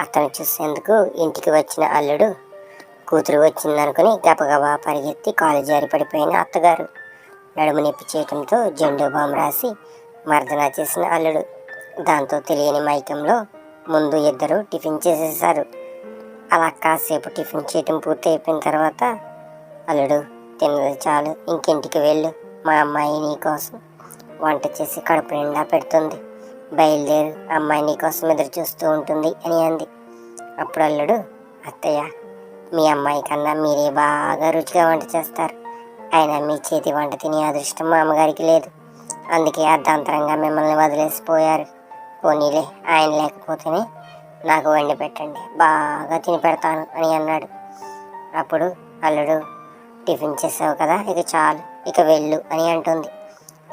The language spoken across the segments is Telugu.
అతను చూసేందుకు ఇంటికి వచ్చిన అల్లుడు కూతురు వచ్చిందనుకుని గబగబా పరిగెత్తి కాలు జారి పడిపోయిన అత్తగారు. నడుము నొప్పి చేయటంతో జెండు బామ్ రాసి మర్దన చేసిన అల్లుడు. దాంతో తెలియని మైకంలో ముందు ఇద్దరు టిఫిన్ చేసేసారు అలా కాసేపు టిఫిన్ చేయటం పూర్తి అయిపోయిన తర్వాత అల్లుడు తిన్నది చాలు ఇంకింటికి వెళ్ళు మా అమ్మాయి నీకోసం వంట చేసి కడుపు నిండా పెడుతుంది. బయలుదేరు. అమ్మాయి నీకోసం ఎదురు చూస్తూ ఉంటుంది అని అంది. అప్పుడు అల్లుడు అత్తయ్య మీ అమ్మాయి కన్నా మీరే బాగా రుచిగా వంట చేస్తారు. అయినా మీ చేతి వంట తినే అదృష్టం మా అమ్మగారికి లేదు. అందుకే అర్ధాంతరంగా మిమ్మల్ని వదిలేసిపోయారు. పోనీలే ఆయన లేకపోతేనే నాకు వండి పెట్టండి. బాగా తిని పెడతాను అని అన్నాడు. అప్పుడు అల్లుడు టిఫిన్ చేసావు కదా ఇక చాలు ఇక వెళ్ళు అని అంటుంది.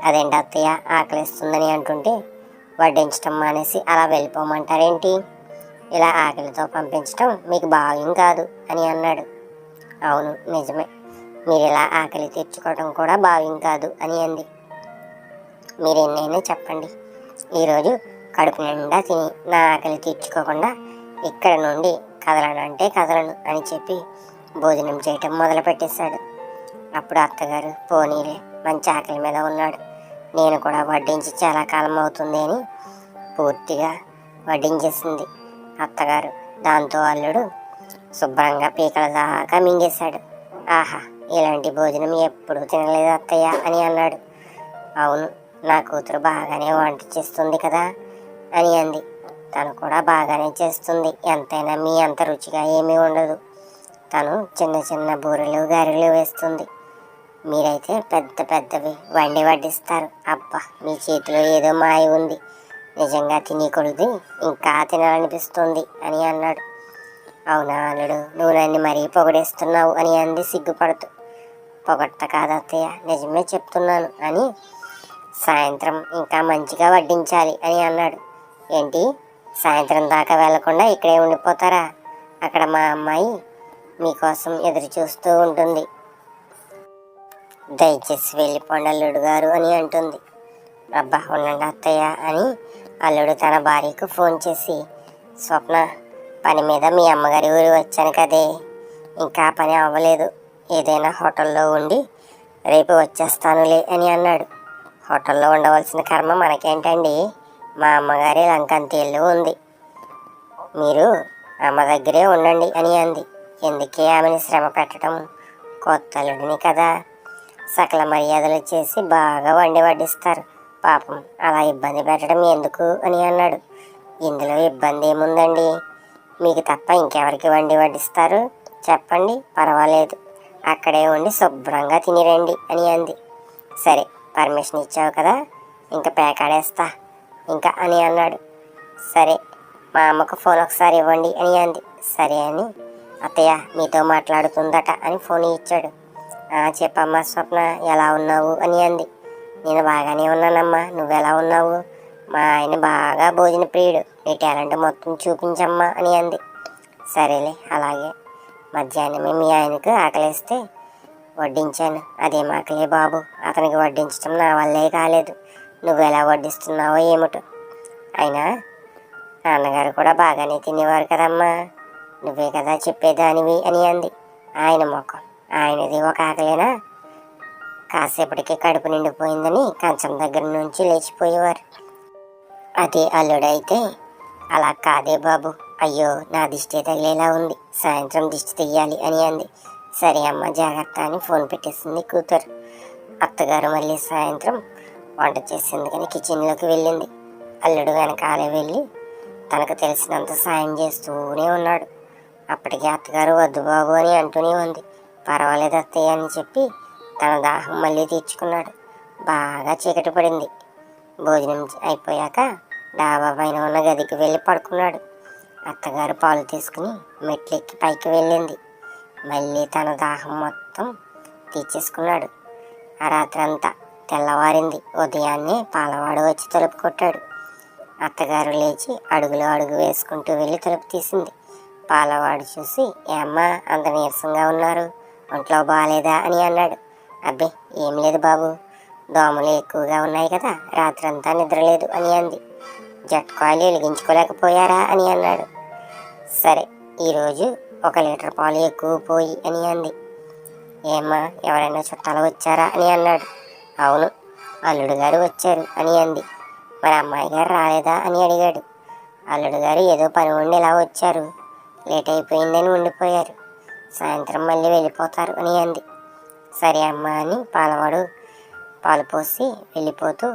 అదేంటి అత్తయ్య ఆకలిస్తుందని అంటుంటే వడ్డించటం మానేసి అలా వెళ్ళిపోమంటారేంటి? ఇలా ఆకలితో పంపించటం మీకు భావ్యం కాదు అని అన్నాడు. అవును నిజమే. మీరు ఇలా ఆకలి తెచ్చుకోవడం కూడా భావ్యం కాదు అని అంది. మీరు ఎన్నైనా చెప్పండి. ఈరోజు కడుపు నిండా తిని నా ఆకలి తీర్చుకోకుండా ఇక్కడ నుండి కదలను అంటే కదలను అని చెప్పి భోజనం చేయటం మొదలు పెట్టేశాడు అప్పుడు అత్తగారు పోనీలే మంచి ఆకలి మీద ఉన్నాడు. నేను కూడా వడ్డించి చాలా కాలం అవుతుంది అని పూర్తిగా వడ్డించేసింది అత్తగారు. దాంతో అల్లుడు శుభ్రంగా పీకల దాకా మింగేశాడు. ఆహా ఇలాంటి భోజనం ఎప్పుడు తినలేదు అత్తయ్య అని అన్నాడు. అవును నా కూతురు బాగానే వంట చేస్తుంది కదా అని అంది. తను కూడా బాగానే చేస్తుంది ఎంతైనా మీ అంత రుచిగా ఏమీ ఉండదు. తను చిన్న చిన్న బూరెలు గారెలు వేస్తుంది. మీరైతే పెద్ద పెద్దవి వండి వడ్డిస్తారు. అబ్బా మీ చేతిలో ఏదో మాయ ఉంది. నిజంగా తిని ఇంకా తినాలనిపిస్తుంది అని అన్నాడు. అవునా అల్లుడు నువ్వు నన్ను మరీ పొగడేస్తున్నావు అని అంది సిగ్గుపడుతూ. పొగట్ట కాదు అత్తయ్య నిజమే చెప్తున్నాను అని సాయంత్రం ఇంకా మంచిగా వడ్డించాలి అని అన్నాడు. ఏంటి? సాయంత్రం దాకా వెళ్ళకుండా ఇక్కడే ఉండిపోతారా? అక్కడ మా అమ్మాయి మీకోసం ఎదురు చూస్తూ ఉంటుంది. దయచేసి వెళ్ళిపోండి అల్లుడు గారు అని అంటుంది. అబ్బా ఉండండి అత్తయ్య అని అల్లుడు తన భార్యకు ఫోన్ చేసి స్వప్న పని మీద మీ అమ్మగారి ఊరు వచ్చాను కదే. ఇంకా పని అవ్వలేదు. ఏదైనా హోటల్లో ఉండి రేపు వచ్చేస్తానులే అని అన్నాడు. హోటల్లో ఉండవలసిన కర్మ మనకేంటండి? మా అమ్మగారి లంకంతేళ్ళు ఉంది. మీరు అమ్మ దగ్గరే ఉండండి అని అంది. ఎందుకే ఆమెని శ్రమ పెట్టడం? కొత్త అల్లుడిని కదా. సకల మర్యాదలు చేసి బాగా వండి వడ్డిస్తారు. పాపం అలా ఇబ్బంది పెట్టడం ఎందుకు అని అన్నాడు. ఇందులో ఇబ్బంది ఏముందండి? మీకు తప్ప ఇంకెవరికి వండి వడ్డిస్తారు? చెప్పండి పర్వాలేదు. అక్కడే ఉండి శుభ్రంగా తినిరండి అని అంది. సరే పర్మిషన్ ఇచ్చావు కదా ఇంకా పేకాడేస్తా ఇంకా అని అన్నాడు. సరే మా అమ్మకు ఫోన్ ఒకసారి ఇవ్వండి అని అంది. సరే అని అత్తయ్య మీతో మాట్లాడుతుందట అని ఫోన్ ఇచ్చాడు. చెప్పమ్మా స్వప్న ఎలా ఉన్నావు అని అంది. నేను బాగానే ఉన్నానమ్మా నువ్వెలా ఉన్నావు? మా ఆయన బాగా భోజన ప్రియుడు నీ టాలెంట్ మొత్తం చూపించమ్మా అని అంది. సరేలే అలాగే. మధ్యాహ్నమే మీ ఆయనకు ఆకలిస్తే వడ్డించాను. అదేం ఆకలే బాబు అతనికి వడ్డించడం నా వల్లే కాలేదు. నువ్వు ఎలా వడ్డిస్తున్నావో ఏమిటో. అయినా నాన్నగారు కూడా బాగానే తినేవారు కదమ్మా. నువ్వే కదా చెప్పేదానివి అని అంది. ఆయన ముఖం ఆయనది ఒక ఆకలేనా? కాసేపటికి కడుపు నిండిపోయిందని కంచం దగ్గర నుంచి లేచిపోయేవారు. అదే అల్లుడైతే అలా కాదే బాబు. అయ్యో నా దిష్టి తగిలేలా ఉంది. సాయంత్రం దిష్టి తీయాలి అని అంది. సరే అమ్మ జాగ్రత్త అని ఫోన్ పెట్టేసింది కూతురు. అత్తగారు మళ్ళీ సాయంత్రం వంట చేసేందుకని కిచెన్లోకి వెళ్ళింది. అల్లుడు వెనకాలే వెళ్ళి తనకు తెలిసినంత సాయం చేస్తూనే ఉన్నాడు. అప్పటికే అత్తగారు వద్దు బాబు అని అంటూనే ఉంది. పర్వాలేదు అత్తయ్య అని చెప్పి తన దాహం మళ్ళీ తీర్చుకున్నాడు. బాగా చీకటి పడింది. భోజనం అయిపోయాక డాబా పైన ఉన్న గదికి వెళ్ళి పడుకున్నాడు. అత్తగారు పాలు తీసుకుని మెట్లెక్కి పైకి వెళ్ళింది. మళ్ళీ తన దాహం మొత్తం తీర్చేసుకున్నాడు. ఆ రాత్రంతా తెల్లవారింది. ఉదయాన్నే పాలవాడు వచ్చి తలుపు కొట్టాడు. అత్తగారు లేచి అడుగులో అడుగు వేసుకుంటూ వెళ్ళి తలుపు తీసింది. పాలవాడు చూసి ఏమ్మా అంత నీరసంగా ఉన్నారు? ఒంట్లో బాగాలేదా అని అన్నాడు. అబ్బే ఏం లేదు బాబు. దోమలు ఎక్కువగా ఉన్నాయి కదా రాత్రంతా నిద్రలేదు అని అంది. జట్కాయలు వెలిగించుకోలేకపోయారా అని అన్నాడు. సరే ఈరోజు ఒక లీటర్ పాలు ఎక్కువ పోయి అని అంది. ఏమ్మా ఎవరైనా చుట్టాలు వచ్చారా అని అన్నాడు. అవును అల్లుడు గారు వచ్చారు అని అంది. మరి అమ్మాయి గారు రాలేదా అని అడిగాడు. అల్లుడు గారు ఏదో పని ఉండి ఇలా వచ్చారు. లేట్ అయిపోయిందని ఉండిపోయారు. సాయంత్రం మళ్ళీ వెళ్ళిపోతారు అని అంది. సరే అమ్మ అని పాలవాడు పాలు పోసి వెళ్ళిపోతూ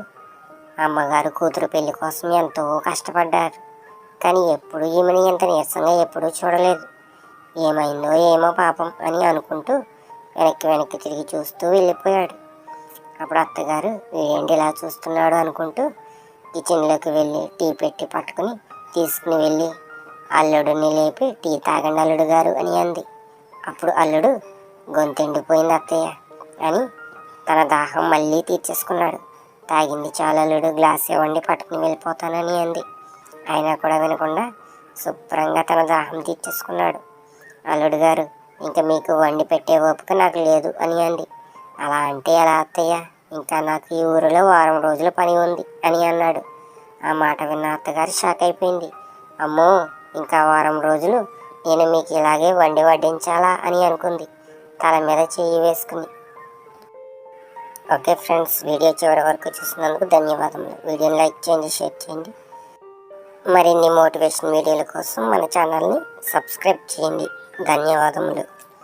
అమ్మగారు కూతురు పెళ్ళి కోసం ఎంతో కష్టపడ్డారు. కానీ ఎప్పుడు ఈమెను ఇంత నీరసంగా ఎప్పుడూ చూడలేదు. ఏమైందో ఏమో పాపం అని అనుకుంటూ వెనక్కి వెనక్కి తిరిగి చూస్తూ వెళ్ళిపోయాడు. అప్పుడు అత్తగారు వీడేంటి ఇలా చూస్తున్నాడు? అనుకుంటూ కిచెన్లోకి వెళ్ళి టీ పెట్టి పట్టుకుని తీసుకుని వెళ్ళి అల్లుడిని లేపి టీ తాగండి అల్లుడు గారు అని అంది. అప్పుడు అల్లుడు గొంతెండిపోయింది అత్తయ్య అని తన దాహం మళ్ళీ తీర్చేసుకున్నాడు. తాగింది చాలు అల్లుడు గ్లాస్ ఇవ్వండి పట్టుకుని వెళ్ళిపోతానని అంది. అయినా కూడా వినకుండా శుభ్రంగా తన దాహం తీర్చేసుకున్నాడు. అల్లుడు గారు ఇంకా మీకు వండి పెట్టే ఓపిక నాకు లేదు అని అంది. అలా అంటే ఎలా అత్తయ్య? ఇంకా నాకు ఈ ఊరిలో వారం రోజుల పని ఉంది అని అన్నాడు. ఆ మాట విన్న అత్తగారు షాక్ అయిపోయింది. అమ్మో ఇంకా వారం రోజులు నేను మీకు ఇలాగే వండి వడ్డించాలా అని అనుకుంది. తల మీద చెయ్యి వేసుకుని ఓకే ఫ్రెండ్స్ వీడియో చివరి వరకు చూసినందుకు ధన్యవాదములు. వీడియోని లైక్ చేయండి షేర్ చేయండి. మరిన్ని మోటివేషన్ వీడియోల కోసం మన ఛానల్ని సబ్స్క్రైబ్ చేయండి. ధన్యవాదములు.